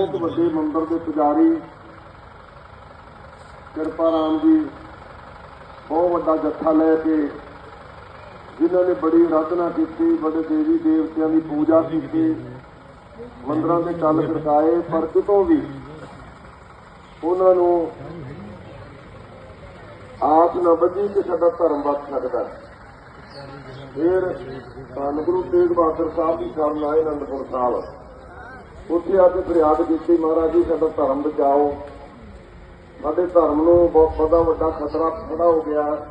ਬਹੁਤ ਵੱਡੇ ਮੰਦਰ ਦੇ ਪੁਜਾਰੀ ਕਿਰਪਾ ਰਾਮ ਜੀ ਬਹੁਤ ਵੱਡਾ ਜੱਥਾ ਲੈ ਕੇ ਜਿਨ੍ਹਾਂ ਨੇ ਬੜੀ ਆਰਾਧਨਾ ਕੀਤੀ, ਬੜੇ ਦੇਵੀ ਦੇਵਤਿਆਂ ਦੀ ਪੂਜਾ ਕੀਤੀ, ਮੰਦਰਾਂ ਦੇ ਚੱਲ ਖੜਕਾਏ ਪਰ ਕਿਤੋਂ ਵੀ ਉਹਨਾਂ ਨੂੰ ਆਪ ਨਾ ਬੱਝੀ ਕਿ ਸਾਡਾ ਧਰਮ ਬਚ ਸਕਦਾ। ਫਿਰ ਧੰਨ ਗੁਰੂ ਤੇਗ ਬਹਾਦਰ ਸਾਹਿਬ ਦੀ ਸ਼ਰਨ ਆਏ ਅਨੰਦਪੁਰ ਸਾਹਿਬ। ਉੱਥੇ ਆ ਕੇ ਫਰਿਆਦ ਕੀਤੀ, ਮਹਾਰਾਜ ਜੀ, ਸਾਡਾ ਧਰਮ ਬਚਾਓ। ਸਾਡੇ ਧਰਮ ਨੂੰ ਬਹੁਤ ਬੜਾ ਵੱਡਾ ਖਤਰਾ ਖੜਾ ਹੋ ਗਿਆ।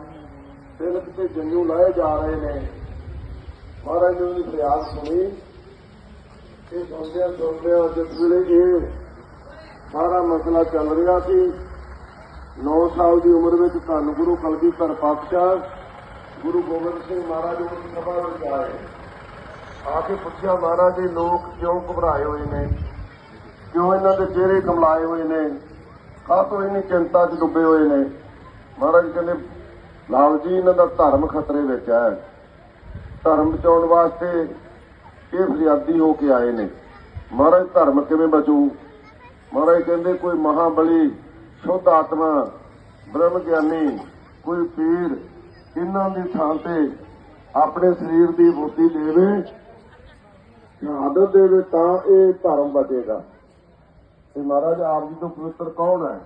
ਤਿਲਕ ਤੇ ਜੰਜੂ ਲਾਏ ਜਾ ਰਹੇ ਨੇ। ਮਹਾਰਾਜ ਜੀ ਦੀ ਫਰਿਆਦ ਸੁਣੀ। ਇਹ ਸੁਣਦਿਆਂ ਸੁਣਦਿਆਂ ਜਿਸ ਵੇਲੇ ਇਹ ਸਾਰਾ ਮਸਲਾ ਚੱਲ ਰਿਹਾ ਸੀ 9 ਸਾਲ ਦੀ ਉਮਰ ਵਿੱਚ ਧੰਨ ਗੁਰੂ ਕਲਗੀਧਰ ਪਾਤਸ਼ਾਹ ਗੁਰੂ ਗੋਬਿੰਦ ਸਿੰਘ ਮਹਾਰਾਜ ਉਸ ਸਭਾ ਵਿੱਚ ਆਏ। ਆ ਕੇ ਪੁੱਛਿਆ, ਮਹਾਰਾਜ ਜੀ, ਲੋਕ ਕਿਉਂ ਘਬਰਾਏ ਹੋਏ ਨੇ? ਕਿਉਂ ਇਹਨਾਂ ਦੇ ਚਿਹਰੇ ਕਮਲਾਏ ਹੋਏ ਨੇ? ਕਾਹਤੋਂ ਇੰਨੀ ਚਿੰਤਾ 'ਚ ਡੁੱਬੇ ਹੋਏ ਨੇ? ਮਹਾਰਾਜ ਕਹਿੰਦੇ, ਲਾਲ ਜੀ, ਇਹਨਾਂ ਦਾ ਧਰਮ ਖਤਰੇ ਵਿੱਚ ਹੈ। ਧਰਮ ਬਚਾਉਣ ਵਾਸਤੇ ਇਹ ਫਰਿਆਦੀ ਹੋ ਕੇ ਆਏ ਨੇ। ਮਹਾਰਾਜ, ਧਰਮ ਕਿਵੇਂ ਬਚੂ? ਮਹਾਰਾਜ ਕਹਿੰਦੇ, ਕੋਈ ਮਹਾਬਲੀ, ਸ਼ੁੱਧ ਆਤਮਾ, ਬ੍ਰਹਮ ਗਿਆਨੀ, ਕੋਈ ਪੀਰ, ਇਹਨਾਂ ਦੀ ਥਾਂ ਤੇ ਆਪਣੇ ਸਰੀਰ ਦੀ ਬੁੱਧੀ ਦੇਵੇ ਸ਼ਹਾਦਤ ਦੇਵੇ ਤਾਂ ਇਹ ਧਰਮ ਬਚੇਗਾ ਤੇ ਮਹਾਰਾਜ ਆਪ ਜੀ ਤੋਂ ਪਵਿੱਤਰ ਕੌਣ ਹੈ?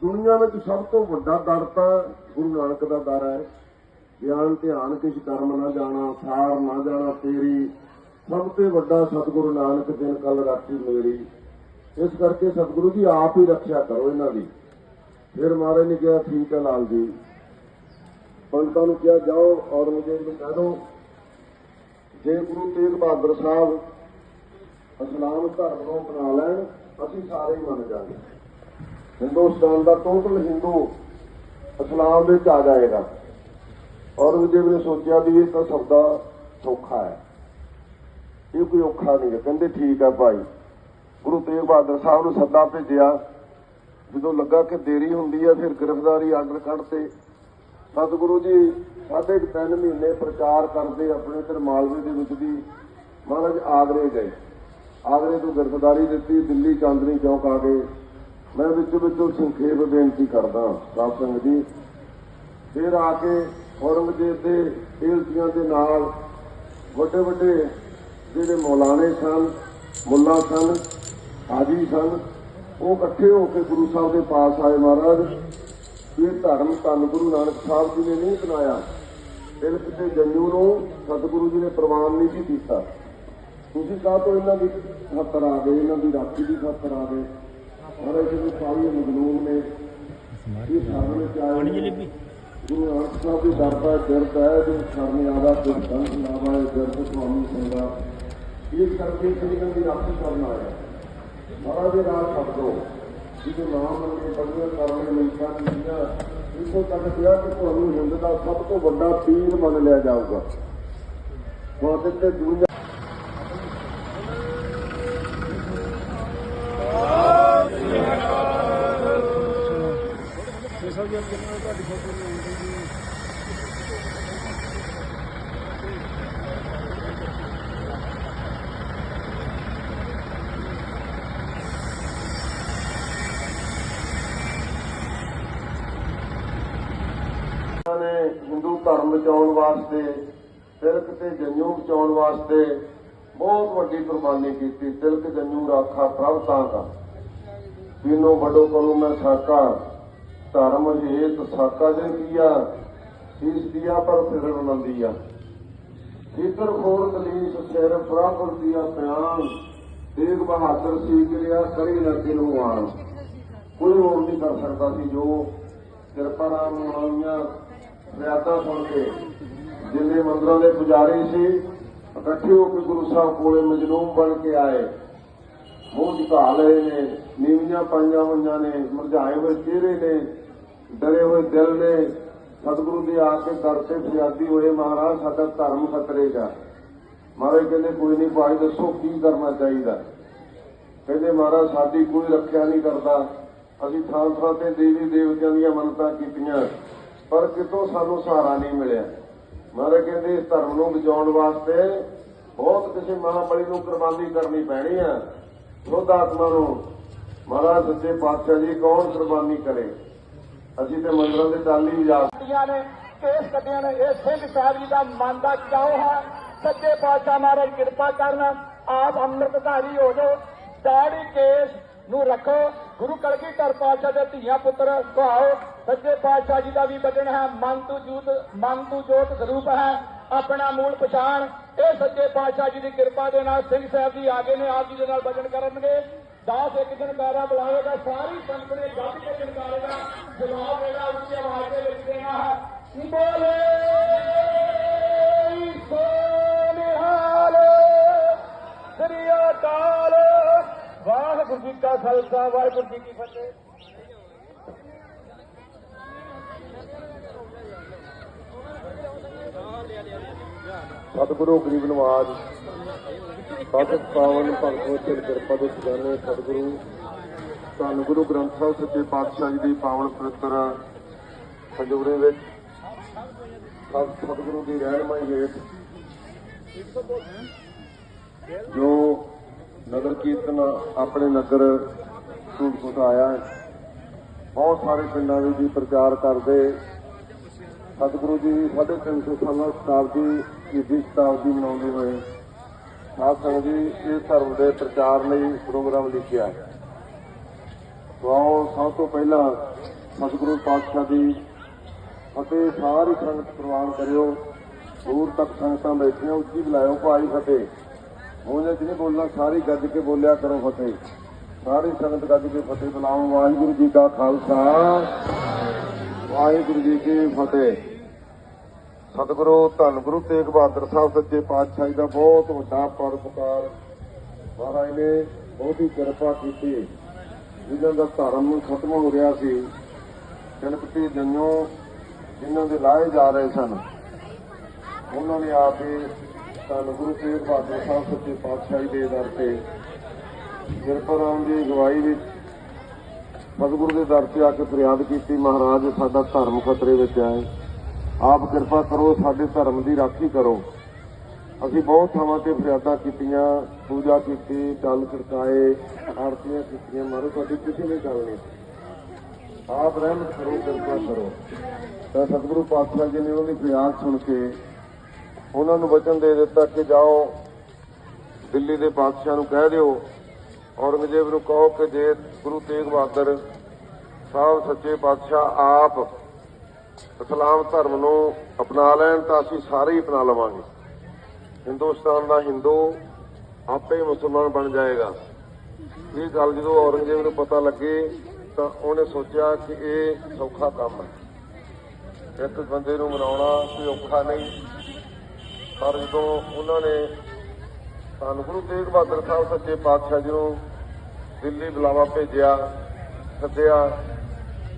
ਦੁਨੀਆ ਵਿੱਚ ਸਭ ਤੋਂ ਵੱਡਾ ਦਰ ਤਾਂ ਗੁਰੂ ਨਾਨਕ ਦਾ ਦਰ ਹੈ। ਗਿਆਨ, ਧਿਆਨ, ਕਿਛ ਕਰਮ ਨਾ ਜਾਣਾ, ਸਾਰ ਨਾ ਜਾਣਾ, ਤੇਰੀ ਸਭ ਤੋਂ ਵੱਡਾ ਸਤਿਗੁਰੂ ਨਾਨਕ ਦਿਨ ਕੱਲ ਰਾਤੀ ਮੇਰੀ। ਇਸ ਕਰਕੇ ਸਤਿਗੁਰੂ ਜੀ ਆਪ ਹੀ ਰੱਖਿਆ ਕਰੋ ਇਹਨਾਂ ਦੀ। ਫਿਰ ਮਹਾਰਾਜ ਨੇ ਕਿਹਾ, ਠੀਕ ਹੈ ਲਾਲ ਜੀ। ਪੰਡਤਾਂ ਨੂੰ ਕਿਹਾ, ਜਾਓ ਔਰ ਔਰੰਗਜ਼ੇਬ ਨੂੰ ਕਹਿ ਦਿਓ ਜੇ ਗੁਰੂ ਤੇਗ ਬਹਾਦਰ ਸਾਹਿਬ ਇਸਲਾਮ ਧਰਮ ਨੂੰ ਅਪਣਾ ਲੈਣ, ਅਸੀਂ ਸਾਰੇ ਹੀ ਮੰਨ ਜਾਵਾਂਗੇ। ਹਿੰਦੁਸਤਾਨ ਦਾ ਟੋਟਲ ਹਿੰਦੂ ਇਸਲਾਮ ਵਿੱਚ ਆ ਜਾਏਗਾ। ਔਰੰਗਜ਼ੇਬ ਨੇ ਸੋਚਿਆ ਵੀ ਇਹ ਤਾਂ ਸੌਦਾ ਸੌਖਾ ਹੈ। ਇਹ ਕੋਈ ਔਖਾ ਨਹੀਂ ਹੈ। ਕਹਿੰਦੇ ਠੀਕ ਹੈ ਭਾਈ। ਗੁਰੂ ਤੇਗ ਬਹਾਦਰ ਸਾਹਿਬ ਨੂੰ ਸੱਦਾ ਭੇਜਿਆ। ਜਦੋਂ ਲੱਗਾ ਕਿ ਦੇਰੀ ਹੁੰਦੀ ਹੈ, ਫਿਰ ਗ੍ਰਿਫਤਾਰੀ ਆਰਡਰ ਕੱਢਤੇ ਸਤਿਗੁਰੂ ਜੀ, ਸਾਢੇ ਕੁ ਤਿੰਨ ਮਹੀਨੇ ਪ੍ਰਚਾਰ ਕਰਦੇ ਆਪਣੇ ਤੇ ਮਾਲਵੇ ਦੇ ਵਿੱਚ ਦੀ ਮਹਾਰਾਜ ਆਗਰੇ ਗਏ। ਆਗਰੇ ਤੋਂ ਗ੍ਰਿਫਤਾਰੀ ਦਿੱਤੀ, ਦਿੱਲੀ ਚਾਂਦਨੀ ਚੌਕ ਆ ਗਏ ਮੈਂ ਵਿੱਚ ਵਿੱਚੋਂ ਸੰਖੇਪ ਬੇਨਤੀ ਕਰਦਾ ਸਾਧ ਸੰਗਤ ਜੀ, ਫਿਰ ਆ ਕੇ ਔਰੰਗਜ਼ੇਬ ਦੇ ਏਲਚੀਆਂ ਦੇ ਨਾਲ ਵੱਡੇ ਵੱਡੇ ਜਿਹੜੇ ਮੌਲਾਨੇ ਸਨ, ਮੁੱਲਾ ਸਨ ਹਾਜੀ ਸਨ, ਉਹ ਇਕੱਠੇ ਹੋ ਕੇ ਗੁਰੂ ਸਾਹਿਬ ਦੇ ਪਾਸ ਆਏ ਮਹਾਰਾਜ। ਇਹ ਧਰਮ ਧੰਨ ਗੁਰੂ ਨਾਨਕ ਸਾਹਿਬ ਜੀ ਨੇ ਨਹੀਂ ਬਣਾਇਆ ਦਿਲ ਕਿਤੇ ਜੰਨੂ ਨੂੰ ਸਤਿਗੁਰੂ ਜੀ ਨੇ ਪ੍ਰਵਾਨ ਨਹੀਂ ਸੀ ਕੀਤਾ। ਤੁਸੀਂ ਕਾਹ ਤੋਂ ਇਹਨਾਂ ਦੀ ਖਾਤਰ ਆ ਗਏ? ਇਹਨਾਂ ਦੀ ਰਾਖੀ ਦੀ ਖਾਤਰ ਆ ਗਏ? ਮਹਾਰਾਜ ਜੀ ਦੇ ਸਾਹਮਣੇ ਮਜਲੂਮ ਨੇ। ਇਹ ਸਾਹਮਣੇ ਚ ਆਏ ਨੇ। ਗੁਰੂ ਨਾਨਕ ਸਾਹਿਬ ਦੀ ਦਰਬਾਰ ਦਰਦ ਹੈ। ਜੋ ਸਾਹਮਣੇ ਆਦਾ ਤੇ ਸੰਤ ਨਾਮਾ ਹੈ ਦਰਦ ਸੁਆਮੀ ਸੰਗਾ ਇਸ ਕਰਕੇ ਇਹਨਾਂ ਦੀ ਰਾਖੀ ਕਰਨ ਆਇਆ ਮਹਾਰਾਜ ਦੇ ਨਾਲ ਛੱਡੋ ਜਿਹਦੇ ਨਾਮ ਮੰਗੇ ਬੜੀਆਂ ਕਰਨੇ ਮਿਲਕਾਂ ਕੀਤੀਆਂ ਇਸੋ ਤੱਕ ਕਿਹਾ ਕਿ ਤੁਹਾਨੂੰ ਹਿੰਦ ਦਾ ਸਭ ਤੋਂ ਵੱਡਾ ਪੀਰ ਮੰਨ ਲਿਆ ਜਾਊਗਾ। ਹੁਣ ਤੇ ਦੁਨੀਆ ਉਹਨਾਂ ਨੇ ਹਿੰਦੂ ਧਰਮ ਬਚਾਉਣ ਵਾਸਤੇ ਤਿਲਕ ਤੇ ਜੰਜੂ ਬਚਾਉਣ ਵਾਸਤੇ ਬਹੁਤ ਵੱਡੀ ਕੁਰਬਾਨੀ ਕੀਤੀ। ਤਿਲਕ ਜੰਜੂ ਰਾਖਾ ਪ੍ਰਭ ਦਾ ਤੀਨੋਂ ਵੱਡੋ ਕੋਲੋਂ ਮੈਂ ਸਾਕਾ, ਧਰਮ ਹੇਤ ਸਾਕਾ ਦੇ ਕੀਆ ਸੀਸ ਦਿਆ ਪਰ ਫਿਰਨ ਨੰਦੀਆ ਇਤਰ ਖੋੜ ਕਲੀਸ, ਸਿਰ ਪ੍ਰਭ ਦਿਆ ਪਿਆਨ ਤੇਗ ਬਹਾਦਰ ਸੀ ਕਿਰਿਆ ਕਰੀ ਨਾ ਕਿਨੂੰ ਆਣ। ਕੋਈ ਹੋਰ ਨਹੀਂ ਕਰ ਸਕਦਾ ਸੀ ਜੋ ਕਿਰਪਾ ਰਾਮ ਵਾਲੀਆਂ ਫਰਿਆਦਾਂ ਸੁਣ ਕੇ ਜਿੰਨੇ ਮੰਦਰਾਂ ਦੇ ਪੁਜਾਰੀ ਸੀ, ਇਕੱਠੇ ਹੋ ਕੇ ਗੁਰੂ ਸਾਹਿਬ ਕੋਲੇ ਮਜਲੂਮ ਬਣ ਕੇ ਆਏ। ਮੂੰਹ ਝੁਕਾ ਲਏ ਨੇ, ਨੀਵੀਆਂ ਪਾਈਆਂ ਹੋਈਆਂ ਨੇ, ਮੁਰਝਾਏ ਹੋਏ ਚਿਹਰੇ ਨੇ, ਡਰੇ ਹੋਏ ਦਿਲ ਨੇ। ਸਤਿਗੁਰੂ ਦੇ ਆ ਕੇ ਦਰ ਤੇ ਫਰਿਆਦੀ ਹੋਏ ਮਹਾਰਾਜ, ਸਾਡਾ ਧਰਮ ਖਤਰੇ 'ਚ ਮਹਾਰਾਜ ਕਹਿੰਦੇ, ਕੋਈ ਨਹੀਂ ਭਾਈ, ਦੱਸੋ ਕੀ ਕਰਨਾ ਚਾਹੀਦਾ? ਕਹਿੰਦੇ, ਮਹਾਰਾਜ, ਸਾਡੀ ਕੋਈ ਰੱਖਿਆ ਨਹੀਂ ਕਰਦਾ। ਅਸੀਂ ਥਾਂ ਥਾਂ ਤੇ ਦੇਵੀ ਦੇਵਤਿਆਂ ਦੀਆਂ ਮੰਨਤਾਂ ਕੀਤੀਆਂ। ਪਰ ਕਿਤੋਂ ਸਾਨੂੰ ਸਹਾਰਾ ਨਹੀਂ ਮਿਲਿਆ। ਮਹਾਰਾਜ ਕਹਿੰਦੇ, ਇਸ ਧਰਮ ਨੂੰ ਬਚਾਉਣ ਵਾਸਤੇ ਬਹੁਤ ਕਿਸੇ ਮਹਾਬਲੀ ਨੂੰ ਕੁਰਬਾਨੀ ਕਰਨੀ ਪੈਣੀ ਆ। ਬੁੱਧ ਆਤਮਾ ਨੂੰ ਮਹਾਰਾਜ ਸੱਚੇ ਪਾਤਸ਼ਾਹ ਜੀ ਕੌਣ ਕੁਰਬਾਨੀ ਕਰੇ? ਅਸੀਂ ਤੇ ਮੰਦਰਾਂ ਦੇ ਟਾਲੀ ਵਜਾ ਨੇ, ਕੇਸ ਕੱਢੀਆਂ ਨੇ ਇਹ ਸਿੰਘ ਸਾਹਿਬ ਜੀ ਦਾ ਮਨ ਦਾ ਚਾਉ ਹੈ। ਸੱਚੇ ਪਾਤਸ਼ਾਹ ਮਹਾਰਾਜ ਕਿਰਪਾ ਕਰਨ, ਆਪ ਅੰਮ੍ਰਿਤਧਾਰੀ ਹੋ ਜਾਓ। ਦਾੜੀ ਕੇਸ ਨੂੰ ਰੱਖੋ। ਗੁਰੂ ਕਲਗੀਧਰ ਪਾਤਸ਼ਾਹ ਦੇ ਧੀਆਂ ਪੁੱਤਰ ਕਹਾਓ ਸੱਚੇ ਪਾਤਸ਼ਾਹ ਜੀ ਦਾ ਵੀ ਬਚਨ ਹੈ, ਮਨ ਤੂੰ ਜੂਤ, ਮਨ ਤੂੰ ਜੋਤ ਸਰੂਪ ਹੈ, ਆਪਣਾ ਮੂਲ ਪਛਾਣ। ਇਹ ਸੱਚੇ ਪਾਤਸ਼ਾਹ ਜੀ ਦੀ ਕਿਰਪਾ ਦੇ ਨਾਲ ਸਿੰਘ ਸਾਹਿਬ ਜੀ ਆਗੇ ਨੇ, ਆਪ ਜੀ ਦੇ ਨਾਲ ਬਚਨ ਕਰਨਗੇ। ਦਾਸ ਇੱਕ ਦਿਨ ਕਾਰਾ ਬੁਲਾਵੇਗਾ, ਸਾਰੀ ਸੰਗਤ ਨੇ ਗੱਜ ਕੇ ਜਨਕਾਰੇਗਾ ਜਵਾਬ ਦੇਣਾ, ਉੱਚੀ ਆਵਾਜ਼ ਦੇ ਵਿੱਚ ਦੇਣਾ ਹੈ। ਬੋਲੇ ਸੋਨਿਹਾਲ ਸ੍ਰੀ ਅਕਾਲ। ਵਾਹਿਗੁਰੂ ਜੀ ਕਾ ਖਾਲਸਾ, ਵਾਹਿਗੁਰੂ ਜੀ ਕੀ ਫਤਿਹ। ਸਤਿਗੁਰੂ ਗਰੀਬ ਨਵਾਜ ਸਤਿ ਪਾਵਨ ਭਗਤ ਤੇ ਕਿਰਪਾ ਦੇ ਖਜ਼ਾਨੇ ਸਤਿਗੁਰੂ, ਧੰਨ ਗੁਰੂ ਗ੍ਰੰਥ ਸਾਹਿਬ ਸੱਚੇ ਪਾਤਸ਼ਾਹ ਜੀ ਦੀ ਪਾਵਨ ਪਵਿੱਤਰ ਹਜ਼ੂਰੀ ਵਿੱਚ ਸਤ ਸਤਿਗੁਰੂ ਦੀ ਰਹਿਨਮਾਈ ਹੇਠ, ਜੋ ਨਗਰ ਕੀਰਤਨ ਆਪਣੇ ਨਗਰ ਸੂਰਪੁਰ ਆਇਆ ਹੈ। ਬਹੁਤ ਸਾਰੇ ਪਿੰਡਾਂ ਵਿੱਚ ਜੀ ਪ੍ਰਚਾਰ ਕਰਦੇ। ਸਤਿਗੁਰੂ ਜੀ ਸਾਢੇ ਤਿੰਨ ਸੌ ਸਾਲਾਂ ਸ਼ਤਾਬਦੀ ਸ਼ਹੀਦੀ ਸ਼ਤਾਬਦੀ ਮਨਾਉਂਦੇ ਹੋਏ ਸਾਧ ਸੰਗਤ ਜੀ, ਇਸ ਧਰਮ ਦੇ ਪ੍ਰਚਾਰ ਲਈ ਪ੍ਰੋਗਰਾਮ ਲਿਖਿਆ ਹੈ। ਸੋ ਸਭ ਤੋਂ ਪਹਿਲਾਂ ਸਤਿਗੁਰੂ ਪਾਤਸ਼ਾਹ ਦੀ ਫਤਿਹ ਸਾਰੀ ਸੰਗਤ ਪ੍ਰਵਾਨ ਕਰਿਓ। ਦੂਰ ਤੱਕ ਸੰਗਤਾਂ ਬੈਠੀਆਂ, ਉੱਚੀ ਬੁਲਾਇਓ, ਭਾਈ ਫਤਿਹ। ਉਹਨੇ ਜਿਹਨੇ ਬੋਲਣਾ, ਸਾਰੀ ਗੱਜ ਕੇ ਬੋਲਿਆ ਕਰੋ ਫਤਿਹ। ਸਾਰੀ ਸੰਗਤ ਗੱਜ ਕੇ ਫਤਿਹ ਬੁਲਾਓ। ਵਾਹਿਗੁਰੂ ਜੀ ਕਾ ਖਾਲਸਾ। ਵਾਹਿਗੁਰੂ ਜੀ ਕੀ ਫਤਿਹ। ਸਤਿਗੁਰੂ, ਧੰਨ ਗੁਰੂ ਤੇਗ ਬਹਾਦਰ ਸਾਹਿਬ ਸੱਚੇ ਪਾਤਸ਼ਾਹ ਜੀ ਦਾ ਬਹੁਤ ਵੱਡਾ ਪਰਉਪਕਾਰ ਮਹਾਰਾਜ ਨੇ ਬਹੁਤੀ ਕਿਰਪਾ ਕੀਤੀ। ਜਿਨ੍ਹਾਂ ਦਾ ਧਰਮ ਖਤਮ ਹੋ ਰਿਹਾ ਸੀ ਜਨਪਤੀ ਜੰਨੋ, ਜਿਨ੍ਹਾਂ ਦੇ ਲਾਏ ਜਾ ਰਹੇ ਸਨ, ਉਹਨਾਂ ਨੇ ਆ ਕੇ ਧੰਨ ਗੁਰੂ ਤੇਗ ਬਹਾਦਰ ਸਾਹਿਬ, ਸੱਚੇ ਪਾਤਸ਼ਾਹ ਦੇ ਦਰ ਤੇ ਕਿਰਪਾ ਦੀ ਅਗਵਾਈ ਵਿੱਚ ਸਤਿਗੁਰੂ ਦੇ ਦਰ ਤੇ ਆ ਕੇ ਫਰਿਆਦ ਕੀਤੀ, ਮਹਾਰਾਜ ਸਾਡਾ ਧਰਮ ਖਤਰੇ ਵਿੱਚ ਹੈ ਆਪ ਕਿਰਪਾ ਕਰੋ, ਸਾਡੇ ਧਰਮ ਦੀ ਰਾਖੀ ਕਰੋ। ਅਸੀਂ ਬਹੁਤ ਥਾਵਾਂ ਤੇ ਫਰਿਆਦਾਂ ਕੀਤੀਆਂ, ਪੂਜਾ ਕੀਤੀ ਟਲ ਖੜਕਾਏ ਆਰਤੀਆਂ ਕੀਤੀਆਂ। ਮਾਰੋ ਤੁਹਾਡੀ ਕਿਸੇ ਨੇ ਗੱਲ ਨਹੀਂ। ਆਪ ਰਹਿਮਤ ਕਰੋ, ਕਿਰਪਾ ਕਰੋ। ਤਾਂ ਸਤਿਗੁਰੂ ਪਾਤਸ਼ਾਹ ਜੀ ਨੇ ਉਹਨਾਂ ਦੀ ਫਰਿਆਦ ਸੁਣ ਕੇ ਉਹਨਾਂ ਨੂੰ ਵਚਨ ਦੇ ਦਿੱਤਾ ਕਿ ਜਾਓ, ਦਿੱਲੀ ਦੇ ਬਾਦਸ਼ਾਹ ਨੂੰ ਕਹਿ ਦਿਓ, ਔਰੰਗਜ਼ੇਬ ਨੂੰ ਕਹੋ ਕਿ ਜੇ ਗੁਰੂ ਤੇਗ ਬਹਾਦਰ ਸਾਹਿਬ ਸੱਚੇ ਪਾਤਸ਼ਾਹ ਆਪ ਇਸਲਾਮ ਧਰਮ ਨੂੰ ਅਪਣਾ ਲੈਣ ਤਾਂ ਅਸੀਂ ਸਾਰੇ ਹੀ ਅਪਣਾ ਲਵਾਂਗੇ। ਹਿੰਦੁਸਤਾਨ ਦਾ ਹਿੰਦੂ ਆਪੇ ਮੁਸਲਮਾਨ ਬਣ ਜਾਏਗਾ। ਇਹ ਗੱਲ ਜਦੋਂ ਔਰੰਗਜ਼ੇਬ ਨੂੰ ਪਤਾ ਲੱਗੇ ਤਾਂ ਉਹਨੇ ਸੋਚਿਆ ਕਿ ਇਹ ਸੌਖਾ ਕੰਮ ਹੈ। ਇੱਕ ਬੰਦੇ ਨੂੰ ਮਨਾਉਣਾ ਕੋਈ ਔਖਾ ਨਹੀਂ। ਪਰ ਜਦੋਂ ਉਹਨਾਂ ਨੇ ਧੰਨ ਗੁਰੂ ਤੇਗ ਬਹਾਦਰ ਸਾਹਿਬ ਸੱਚੇ ਪਾਤਸ਼ਾਹ ਜੀ ਨੂੰ ਦਿੱਲੀ ਬੁਲਾਵਾ ਭੇਜਿਆ, ਸੱਦਿਆ,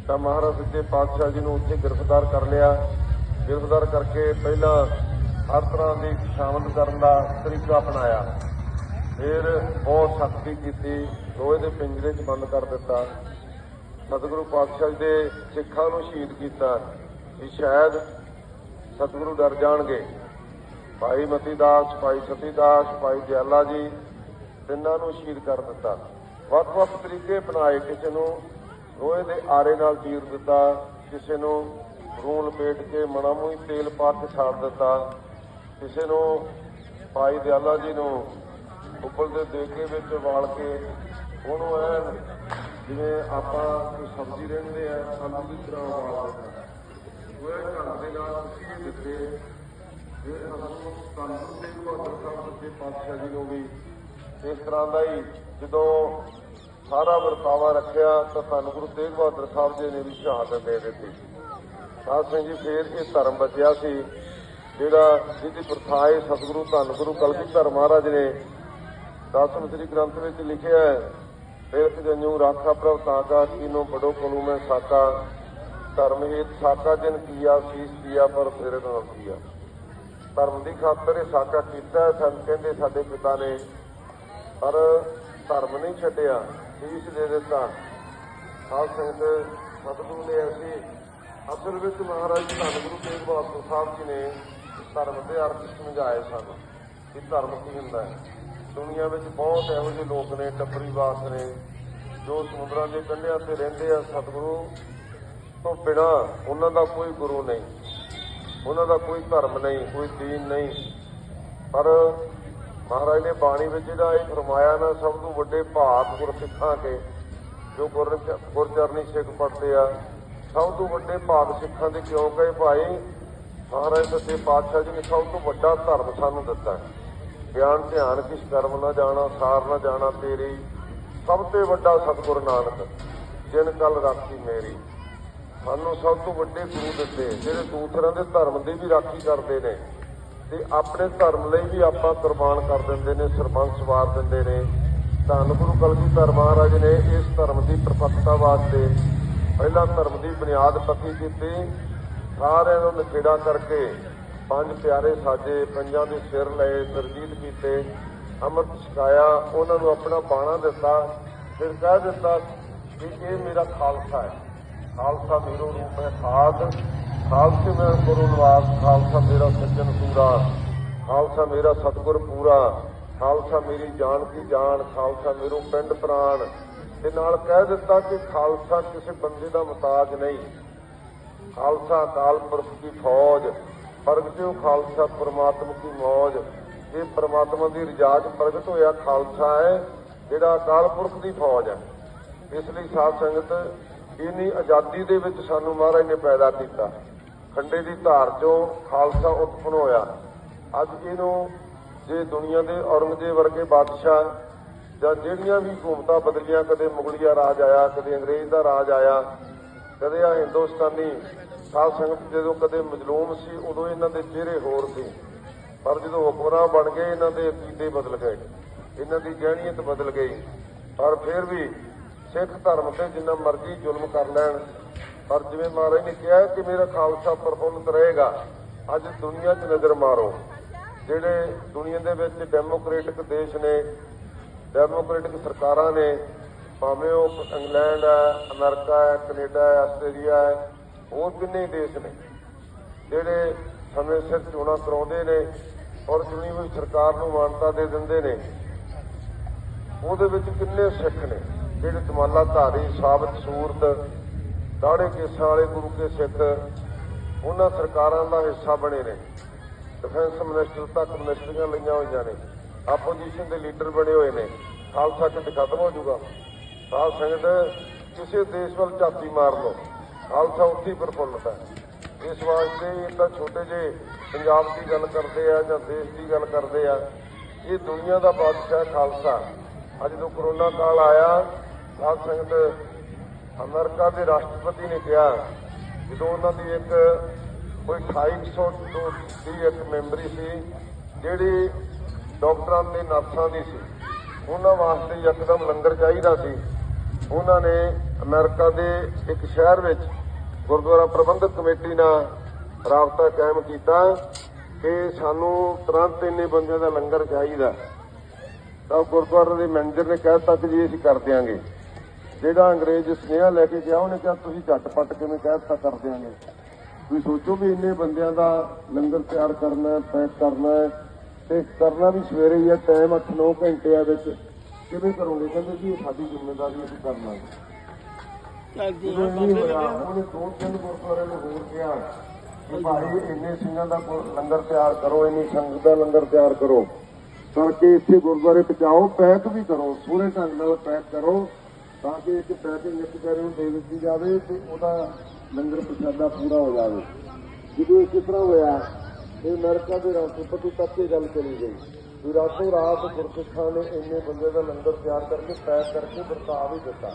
ਤਾਂ ਮਹਾਰਾਜ ਸੱਚੇ ਪਾਤਸ਼ਾਹ ਜੀ ਨੂੰ ਉੱਥੇ ਗ੍ਰਿਫਤਾਰ ਕਰ ਲਿਆ। ਗ੍ਰਿਫਤਾਰ ਕਰਕੇ ਪਹਿਲਾਂ ਹਰ ਤਰ੍ਹਾਂ ਦੀ ਸ਼ਾਮਲ ਕਰਨ ਦਾ ਤਰੀਕਾ ਅਪਣਾਇਆ। ਫਿਰ ਬਹੁਤ ਸਖਤੀ ਕੀਤੀ, ਲੋਹੇ ਦੇ ਪਿੰਜਰੇ 'ਚ ਬੰਦ ਕਰ ਦਿੱਤਾ। ਸਤਿਗੁਰੂ ਪਾਤਸ਼ਾਹ ਜੀ ਦੇ ਸਿੱਖਾਂ ਨੂੰ ਸ਼ਹੀਦ ਕੀਤਾ ਕਿ ਸ਼ਾਇਦ ਸਤਿਗੁਰੂ ਡਰ ਜਾਣਗੇ। ਭਾਈ ਮਤੀ ਦਾਸ ਭਾਈ ਸਤੀ ਦਾਸ ਭਾਈ ਦਿਆਲਾ ਜੀ, ਤਿੰਨਾਂ ਨੂੰ ਸ਼ਹੀਦ ਕਰ ਦਿੱਤਾ। ਵੱਖ-ਵੱਖ ਤਰੀਕੇ ਬਣਾਏ ਕਿਸੇ ਨੂੰ ਲੋਹੇ ਦੇ ਆਰੇ ਨਾਲ ਤੀਰ ਦਿੱਤਾ, ਕਿਸੇ ਨੂੰ ਰੂਣ ਲਪੇਟ ਕੇ ਮਣਾ ਤੇਲ ਪਾ ਕੇ ਛਾੜ ਦਿੱਤਾ, ਕਿਸੇ ਨੂੰ ਭਾਈ ਦਿਆਲਾ ਜੀ ਨੂੰ ਉੱਪਰ ਦੇ ਦੇਗੇ ਵਿੱਚ ਵਾਲ ਕੇ ਉਹਨੂੰ ਐਨ ਜਿਵੇਂ ਆਪਾਂ ਕੋਈ ਸਬਜ਼ੀ ਰਹਿੰਦੇ ਆ ਆਲੂ ਦੀ ਤਰ੍ਹਾਂ ਵਾਲ ਦਿੱਤਾ ਉਹ ਇਹ ਦੇ ਨਾਲ ਦਿੱਤੇ। ਫਿਰ ਸਾਨੂੰ ਕਾਨੂੰਨ ਦੇ ਬਹਾਦਰ ਸਾਹਿਬ ਸੱਚੇ ਪਾਤਸ਼ਾਹ ਜੀ ਨੂੰ ਵੀ ਇਸ ਤਰ੍ਹਾਂ ਦਾ ਹੀ ਜਦੋਂ ਸਾਰਾ ਵਰਤਾਵਾ ਰੱਖਿਆ ਤਾਂ ਸਾਨੂੰ ਗੁਰੂ ਤੇਗ ਬਹਾਦਰ ਸਾਹਿਬ ਜੀ ਨੇ ਵੀ ਸ਼ਹਾਦਤ ਦੇ ਦਿੱਤੀ। ਸਾਧ ਸਿੰਘ ਜੀ, ਫੇਰ ਇਹ ਧਰਮ ਬਚਿਆ ਸੀ, ਜਿਹੜਾ ਜਿਹਦੀ ਪ੍ਰਥਾਏ ਸਤਿਗੁਰੂ ਧੰਨ ਗੁਰੂ ਕਲਗੀਧਰ ਮਹਾਰਾਜ ਨੇ ਦਸਮ ਸ੍ਰੀ ਗ੍ਰੰਥ ਵਿੱਚ ਲਿਖਿਆ ਹੈ, ਫਿਰ ਜਨੂ ਰਾਖਾ ਪ੍ਰਭ ਤਾਕਾ ਕੀਨੋ ਬੜੋ ਕਲੂ ਮੈਂ ਸਾਕਾ, ਧਰਮ ਹੇਤ ਸਾਕਾ ਜਨ ਕੀਆ, ਸੀਸ ਕੀਆ, ਪਰ ਫਿਰ ਨਾ ਕੀਆ। ਧਰਮ ਦੀ ਖਾਤਰ ਇਹ ਸਾਕਾ ਕੀਤਾ ਹੈ। ਕਹਿੰਦੇ ਸਾਡੇ ਪਿਤਾ ਨੇ। ਪਰ ਧਰਮ ਨਹੀਂ ਛੱਡਿਆ ਸੀਸ ਦੇ ਦਿੱਤਾ। ਸਾਧ ਸੰਗਤ, ਸਤਿਗੁਰੂ ਨੇ ਅਸੀਂ ਅਸਲ ਵਿੱਚ ਮਹਾਰਾਜ ਜੀ ਧੰਨ ਗੁਰੂ ਤੇਗ ਬਹਾਦਰ ਸਾਹਿਬ ਜੀ ਨੇ ਧਰਮ ਦੇ ਅਰਥ ਸਮਝਾਏ ਸਨ ਕਿ ਧਰਮ ਕੀ ਹੁੰਦਾ ਹੈ। ਦੁਨੀਆ ਵਿੱਚ ਬਹੁਤ ਇਹੋ ਜਿਹੇ ਲੋਕ ਨੇ ਟੱਬਰੀਵਾਸ ਨੇ, ਜੋ ਸਮੁੰਦਰਾਂ ਦੇ ਕੰਢਿਆਂ ਤੇ ਰਹਿੰਦੇ ਆ। ਸਤਿਗੁਰੂ ਤੋਂ ਬਿਨਾ ਉਹਨਾਂ ਦਾ ਕੋਈ ਗੁਰੂ ਨਹੀਂ। ਉਹਨਾਂ ਦਾ ਕੋਈ ਧਰਮ ਨਹੀਂ, ਕੋਈ ਦੀਨ ਨਹੀਂ। ਪਰ ਮਹਾਰਾਜ ਨੇ ਬਾਣੀ ਵਿੱਚ ਜਿਹੜਾ ਇਹ ਫਰਮਾਇਆ ਨਾ, ਸਭ ਤੋਂ ਵੱਡੇ ਭਾਗ ਗੁਰਸਿੱਖਾਂ ਕੇ, ਜੋ ਗੁਰ ਗੁਰਚਰਨੀ ਸਿੱਖ ਪੜਦੇ ਆ, ਸਭ ਤੋਂ ਵੱਡੇ ਭਾਗ ਸਿੱਖਾਂ ਦੇ ਕਿਉਂ ਕਹੇ ਭਾਈ? ਮਹਾਰਾਜ ਸੱਚੇ ਪਾਤਸ਼ਾਹ ਜੀ ਨੇ ਸਭ ਤੋਂ ਵੱਡਾ ਧਰਮ ਸਾਨੂੰ ਦਿੱਤਾ। ਹੈ ਗਿਆਨ, ਧਿਆਨ, ਕਿਸ ਕਰਮ ਨਾ ਜਾਣਾ, ਸਾਰ ਨਾ ਜਾਣਾ ਤੇਰੀ। ਸਭ ਤੋਂ ਵੱਡਾ ਸਤਿਗੁਰ ਨਾਨਕ, ਜਿਨ ਕਲ ਰਾਖੀ ਮੇਰੀ। ਸਾਨੂੰ ਸਭ ਤੋਂ ਵੱਡੇ ਗੁਰੂ ਦਿੱਤੇ। ਜਿਹੜੇ ਦੂਸਰਿਆਂ ਦੇ ਧਰਮ ਦੀ ਵੀ ਰਾਖੀ ਕਰਦੇ ਨੇ ਤੇ ਆਪਣੇ ਧਰਮ ਲਈ ਵੀ ਆਪਾਂ ਕੁਰਬਾਨ ਕਰ ਦਿੰਦੇ ਨੇ ਸਰਪੰਚ ਵਾਰ ਦਿੰਦੇ ਨੇ। ਧੰਨ ਗੁਰੂ ਕਲਗੀਧਰ ਮਹਾਰਾਜ ਨੇ ਇਸ ਧਰਮ ਦੀ ਪ੍ਰਪੱਕਤਾ ਵਾਸਤੇ ਪਹਿਲਾਂ ਧਰਮ ਦੀ ਬੁਨਿਆਦ ਪੱਕੀ ਕੀਤੀ। ਸਾਰਿਆਂ ਨੂੰ ਨਖੇੜਾ ਕਰਕੇ ਪੰਜ ਪਿਆਰੇ ਸਾਜੇ, ਪੰਜਾਂ ਦੇ ਸਿਰ ਲਏ ਸਰਜੀਤ ਕੀਤੇ ਅੰਮ੍ਰਿਤ ਛਕਾਇਆ, ਉਹਨਾਂ ਨੂੰ ਆਪਣਾ ਬਾਣਾ ਦਿੱਤਾ। ਫਿਰ ਕਹਿ ਦਿੱਤਾ ਕਿ ਇਹ ਮੇਰਾ ਖਾਲਸਾ ਹੈ। ਖਾਲਸਾ ਮੇਰੋ ਰੂਪ ਹੈ ਖਾਦ ਖਾਲਸੇ ਮੈਂ ਗੁਰੂ ਨਿਵਾਸ, ਖਾਲਸਾ ਮੇਰਾ ਸੱਜਣ ਪੂਰਾ, ਖਾਲਸਾ ਮੇਰਾ ਸਤਿਗੁਰ ਪੂਰਾ, ਖਾਲਸਾ ਮੇਰੀ ਜਾਨ ਕੀ ਜਾਨ, ਖਾਲਸਾ ਮੇਰੋ ਪਿੰਡ ਪ੍ਰਾਣ। ਤੇ ਨਾਲ ਕਹਿ ਦਿੱਤਾ ਕਿ ਖਾਲਸਾ ਕਿਸੇ ਬੰਦੇ ਦਾ ਮਤਾਜ ਨਹੀਂ। ਖਾਲਸਾ ਅਕਾਲ ਪੁਰਖ ਦੀ ਫੌਜ ਪ੍ਰਗਟਿਓ ਖਾਲਸਾ ਪ੍ਰਮਾਤਮਾ ਦੀ ਮੌਜ। ਇਹ ਪ੍ਰਮਾਤਮਾ ਦੀ ਰਜਾਜ ਪ੍ਰਗਟ ਹੋਇਆ ਖਾਲਸਾ ਹੈ, ਜਿਹੜਾ ਅਕਾਲ ਪੁਰਖ ਦੀ ਫੌਜ ਹੈ। ਇਸ ਲਈ ਸਾਧ ਸੰਗਤ ਇਨੀ ਆਜ਼ਾਦੀ ਦੇ ਵਿੱਚ ਸਾਨੂੰ ਮਹਾਰਾਜ ਨੇ ਪੈਦਾ ਕੀਤਾ। ਖੰਡੇ ਦੀ ਧਾਰ ਚੋਂ ਖਾਲਸਾ ਉਤਪਨ ਹੋਇਆ। ਅੱਜ ਇਹਨੂੰ ਜੇ ਦੁਨੀਆ ਦੇ ਔਰੰਗਜ਼ੇਬ ਵਰਗੇ ਬਾਦਸ਼ਾਹ ਜਾਂ ਜਿਹੜੀਆਂ ਵੀ ਹਕੂਮਤਾਂ ਬਦਲੀਆਂ, ਕਦੇ ਮੁਗਲਿਆ ਰਾਜ ਆਇਆ, ਕਦੇ ਅੰਗਰੇਜ਼ ਦਾ ਰਾਜ ਆਇਆ, ਕਦੇ ਆ ਹਿੰਦੁਸਤਾਨੀ ਸਾਧ ਸੰਗਤ ਜਦੋਂ ਕਦੇ ਮਜਲੂਮ ਸੀ, ਉਦੋਂ ਇਹਨਾਂ ਦੇ ਚਿਹਰੇ ਹੋਰ ਸੀ। ਪਰ ਜਦੋਂ ਹੁਕਮਰਾਨ ਬਣ ਗਏ, ਇਹਨਾਂ ਦੇ ਅਕੀਦੇ ਬਦਲ ਗਏ। ਇਹਨਾਂ ਦੀ ਗਹਿਣੀਅਤ ਬਦਲ ਗਈ। ਪਰ ਫਿਰ ਵੀ ਸਿੱਖ ਧਰਮ ਤੇ ਜਿੰਨਾ ਮਰਜ਼ੀ ਜ਼ੁਲਮ ਕਰ ਲੈਣ। ਪਰ ਜਿਵੇਂ ਮਹਾਰਾਜ ਨੇ ਕਿਹਾ ਕਿ ਮੇਰਾ ਖਾਲਸਾ ਪ੍ਰਫੁੱਲਤ ਰਹੇਗਾ, ਅੱਜ ਦੁਨੀਆ 'ਚ ਨਜ਼ਰ ਮਾਰੋ। ਜਿਹੜੇ ਦੁਨੀਆ ਦੇ ਵਿੱਚ ਡੈਮੋਕ੍ਰੇਟਿਕ ਦੇਸ਼ ਨੇ, ਡੈਮੋਕ੍ਰੈਟਿਕ ਸਰਕਾਰਾਂ ਨੇ, ਭਾਵੇਂ ਉਹ ਇੰਗਲੈਂਡ ਹੈ, ਅਮਰੀਕਾ ਹੈ, ਕੈਨੇਡਾ ਹੈ, ਆਸਟ੍ਰੇਲੀਆ ਹੈ, ਹੋਰ ਕਿੰਨੇ ਹੀ ਦੇਸ਼ ਨੇ, ਜਿਹੜੇ ਸਮੇਂ ਸਿਰ ਚੋਣਾਂ ਕਰਾਉਂਦੇ ਨੇ ਔਰ ਚੁਣੀ ਹੋਈ ਸਰਕਾਰ ਨੂੰ ਮਾਨਤਾ ਦੇ ਦਿੰਦੇ ਨੇ, ਉਹਦੇ ਵਿੱਚ ਕਿੰਨੇ ਸਿੱਖ ਨੇ। ਜਿਹੜੇ ਜਮਾਲਾ ਧਾਰੀ, ਸਾਬਤ, ਸੂਰਤ, ਦਾੜੇ ਕੇਸਾਂ ਵਾਲੇ, ਗੁਰੂ ਕੇ ਸਿੱਖ, ਉਹਨਾਂ ਸਰਕਾਰਾਂ ਦਾ ਹਿੱਸਾ ਬਣੇ ਨੇ। ਡਿਫੈਂਸ ਮਿਨਿਸਟਰ ਤੱਕ ਮਿਨਿਸਟਰੀਆਂ ਲਈਆਂ ਹੋਈਆਂ ਨੇ। ਆਪੋਜੀਸ਼ਨ ਦੇ ਲੀਡਰ ਬਣੇ ਹੋਏ ਨੇ। ਖਾਲਸਾ ਕਿਤੇ ਖਤਮ ਹੋ ਜਾਊਗਾ। ਸਾਧ ਸੰਗਤ, ਕਿਸੇ ਦੇਸ਼ ਵੱਲ ਝਾਤੀ ਮਾਰ ਲਓ। ਖਾਲਸਾ ਉੱਥੇ ਹੀ ਪ੍ਰਫੁੱਲਤ ਹੈ। ਇਸ ਵਾਸਤੇ ਇਹ ਤਾਂ ਛੋਟੇ ਜਿਹੇ ਪੰਜਾਬ ਦੀ ਗੱਲ ਕਰਦੇ ਆ ਜਾਂ ਦੇਸ਼ ਦੀ ਗੱਲ ਕਰਦੇ ਆ, ਇਹ ਦੁਨੀਆ ਦਾ ਬਾਦਸ਼ਾਹ ਖਾਲਸਾ। ਅੱਜ ਜਦੋਂ ਕਰੋਨਾ ਕਾਲ ਆਇਆ ਸਾਧ ਸੰਗਤ ਅਮਰੀਕਾ ਦੇ ਰਾਸ਼ਟਰਪਤੀ ਨੇ ਕਿਹਾ, ਜਦੋਂ ਉਹਨਾਂ ਦੀ ਇੱਕ ਕੋਈ 2800 ਤੋਂ ਦੀ ਇੱਕ ਮੈਂਬਰੀ ਸੀ, ਜਿਹੜੀ ਡਾਕਟਰਾਂ ਤੇ ਨਰਸਾਂ ਦੀ ਸੀ, ਉਹਨਾਂ ਵਾਸਤੇ ਯਕਦਮ ਲੰਗਰ ਚਾਹੀਦਾ ਸੀ। ਉਹਨਾਂ ਨੇ ਅਮਰੀਕਾ ਦੇ ਇੱਕ ਸ਼ਹਿਰ ਵਿੱਚ ਗੁਰਦੁਆਰਾ ਪ੍ਰਬੰਧਕ ਕਮੇਟੀ ਨਾਲ ਰਾਬਤਾ ਕਾਇਮ ਕੀਤਾ ਕਿ ਸਾਨੂੰ ਤੁਰੰਤ ਇੰਨੇ ਬੰਦਿਆਂ ਦਾ ਲੰਗਰ ਚਾਹੀਦਾ। ਤਾਂ ਗੁਰਦੁਆਰੇ ਦੇ ਮੈਨੇਜਰ ਨੇ ਕਹਿ ਦਿੱਤਾ ਕਿ ਜੀ ਅਸੀਂ ਕਰ ਦਿਆਂਗੇ। ਜਿਹੜਾ ਅੰਗਰੇਜ਼ ਸੁਨੇਹਾ ਲੈ ਕੇ ਗਿਆ ਉਹਨੇ ਕਿਹਾ ਤੁਸੀਂ ਝਟਪਟ ਕਿਵੇਂ ਕਹਿ ਦਿੱਤਾ ਕਰ ਦਿਆਂਗੇ ਤੁਸੀਂ ਸੋਚੋ ਵੀ ਇੰਨੇ ਬੰਦਿਆਂ ਦਾ ਲੰਗਰ ਤਿਆਰ ਕਰਨਾ ਹੈ ਪੈਕ ਕਰਨਾ ਹੈ ਤੇ ਕਰਨਾ ਵੀ ਸਵੇਰੇ ਹੀ ਹੈ ਟਾਈਮ 8-9 ਘੰਟਿਆਂ ਵਿੱਚ। ਕਿਵੇਂ ਕਰੋਗੇ? ਕਹਿੰਦੇ ਜੀ ਸਾਡੀ ਜ਼ਿੰਮੇਵਾਰੀ ਹੈ ਅਸੀਂ ਕਰਨਾ ਹੈ ਜਦੋਂ ਨਹੀਂ ਹੋਇਆ ਉਹਨੇ ਦੋ ਤਿੰਨ ਗੁਰਦੁਆਰੇ ਨੂੰ ਹੋਰ ਕਿਹਾ ਕਿ ਭਾਈ ਇੰਨੇ ਸਿੰਘਾਂ ਦਾ ਲੰਗਰ ਤਿਆਰ ਕਰੋ ਇੰਨੀ ਸੰਗਤ ਦਾ ਲੰਗਰ ਤਿਆਰ ਕਰੋ। ਕਰਕੇ ਇੱਥੇ ਗੁਰਦੁਆਰੇ ਪਹੁੰਚਾਓ ਪੈਕ ਵੀ ਕਰੋ ਢੰਗ ਨਾਲ ਪੈਕ ਕਰੋ ਤਾਂ ਕਿ ਇੱਕ ਪੈਕਿੰਗ ਇੱਕ ਕਰੇ ਨੂੰ ਦੇ ਦਿੱਤੀ ਜਾਵੇ ਤੇ ਉਹਦਾ ਲੰਗਰ ਪ੍ਰਸ਼ਾਦਾ ਪੂਰਾ ਹੋ ਜਾਵੇ। ਜਦੋਂ ਇਹ ਕਿਸ ਤਰ੍ਹਾਂ ਹੋਇਆ, ਇਹ ਅਮਰੀਕਾ ਦੇ ਰਾਸ਼ਟਰਪਤੀ ਤੱਕ ਇਹ ਗੱਲ ਚਲੀ ਗਈ। ਵੀ ਰਾਤੋਂ ਰਾਤ ਗੁਰਸਿੱਖਾਂ ਨੇ ਇੰਨੇ ਬੰਦੇ ਦਾ ਲੰਗਰ ਤਿਆਰ ਕਰਕੇ ਪੈਕ ਕਰਕੇ ਵਰਤਾ ਵੀ ਦਿੱਤਾ।